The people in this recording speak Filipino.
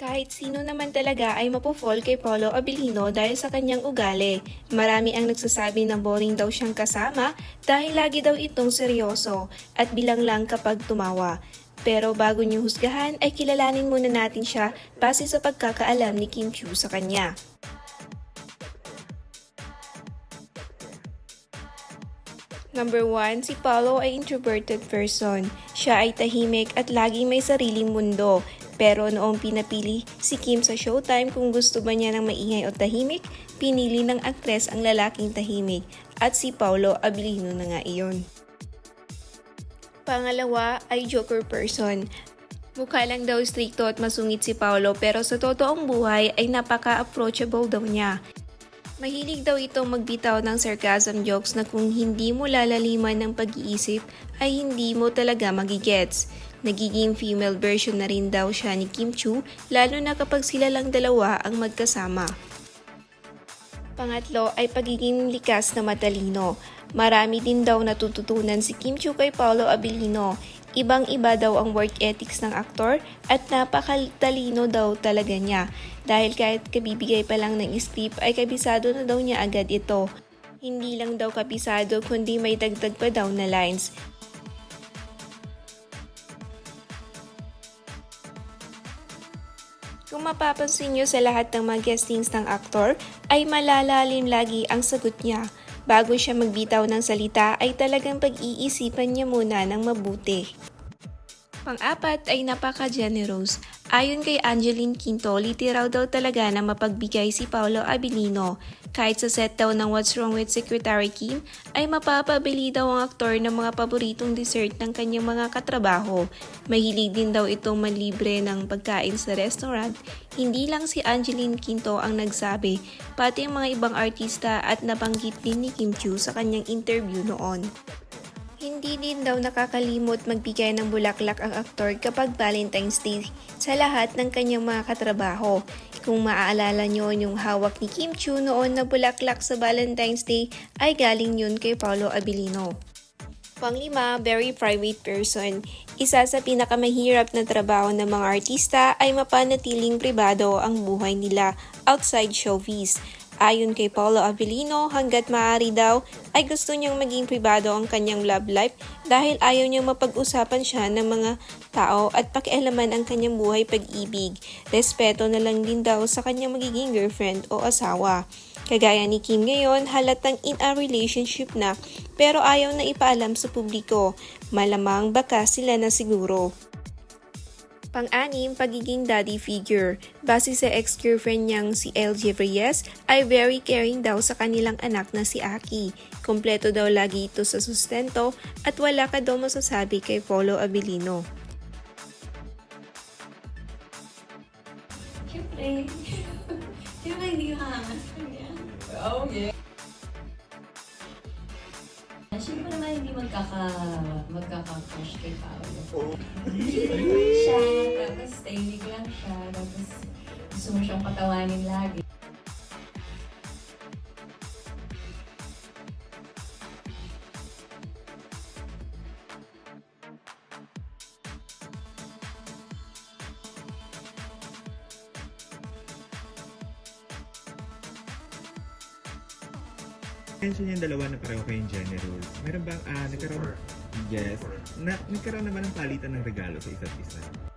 Kahit sino naman talaga ay mapofall kay Paulo Abilino dahil sa kanyang ugali. Marami ang nagsasabi na boring daw siyang kasama dahil lagi daw itong seryoso at bilang lang kapag tumawa. Pero bago niyo husgahan ay kilalanin muna natin siya base sa pagkakaalam ni Kim Chiu sa kanya. Number 1, si Paulo ay introverted person. Siya ay tahimik at laging may sariling mundo. Pero noong pinapili si Kim sa showtime kung gusto ba niya ng maingay o tahimik, pinili ng aktres ang lalaking tahimik. At si Paulo Abilino na nga iyon. Pangalawa ay joker person. Mukha lang daw stricto at masungit si Paulo pero sa totoong buhay ay napaka-approachable daw niya. Mahilig daw itong magbitaw ng sarcasm jokes na kung hindi mo lalaliman ng pag-iisip ay hindi mo talaga magigets. Nagiging female version na rin daw siya ni Kim Chu lalo na kapag sila lang dalawa ang magkasama. Pangatlo ay pagiging likas na matalino. Marami din daw natututunan si Kim Chu kay Paolo Abilino. Ibang-iba daw ang work ethics ng aktor at napakatalino daw talaga niya. Dahil kahit kabibigay pa lang ng script ay kabisado na daw niya agad ito. Hindi lang daw kabisado kundi may dagdag pa daw na lines. Kung mapapansin nyo sa lahat ng mga guestings ng aktor, ay malalalim lagi ang sagot niya. Bago siya magbitaw ng salita ay talagang pag-iisipan niya muna ng mabuti. Pang-apat ay napaka-generous. Ayon kay Angeline Quinto, litiraw daw talaga na mapagbigay si Paolo Abilino. Kahit sa set daw ng What's Wrong with Secretary Kim, ay mapapabili daw ang aktor ng mga paboritong dessert ng kanyang mga katrabaho. Mahilig din daw itong manlibre ng pagkain sa restaurant. Hindi lang si Angeline Quinto ang nagsabi, pati ang mga ibang artista at nabanggit din ni Kim Chiu sa kanyang interview noon. Hindi din daw nakakalimot magbigay ng bulaklak ang aktor kapag Valentine's Day sa lahat ng kanyang mga katrabaho. Kung maaalala nyo yung hawak ni Kim Chu noon na bulaklak sa Valentine's Day ay galing yun kay Paulo Abilino. Panglima, very private person. Isa sa pinakamahirap na trabaho ng mga artista ay mapanatiling pribado ang buhay nila outside showbiz. Ayon kay Paulo Avellino, hanggat maaari daw ay gusto niyang maging pribado ang kanyang love life dahil ayaw niyang mapag-usapan siya ng mga tao at pakialaman ang kanyang buhay pag-ibig. Respeto na lang din daw sa kanyang magiging girlfriend o asawa. Kagaya ni Kim ngayon, halatang in a relationship na pero ayaw na ipaalam sa publiko. Malamang baka sila na siguro. Pang-anim, pagiging daddy figure. Base sa ex-girlfriend niyang si LJ Reyes, ay very caring daw sa kanilang anak na si Aki. Kompleto daw lagi ito sa sustento at wala ka daw masasabi kay Polo Abilino. Siyempre. Siyempre hindi ka hahangas sa kanya. Oh, yeah. Siyempre naman hindi magkaka, magkaka-crush kay Paolo. Oh. Siya, tapos tahimik lang siya, tapos gusto mo siyang patawanin lagi. Mention yung dalawa na pareho kayong generals. Meron bang, ah, nagkaroon, yes, na, nagkaroon naman ng palitan ng regalo sa isa't isa?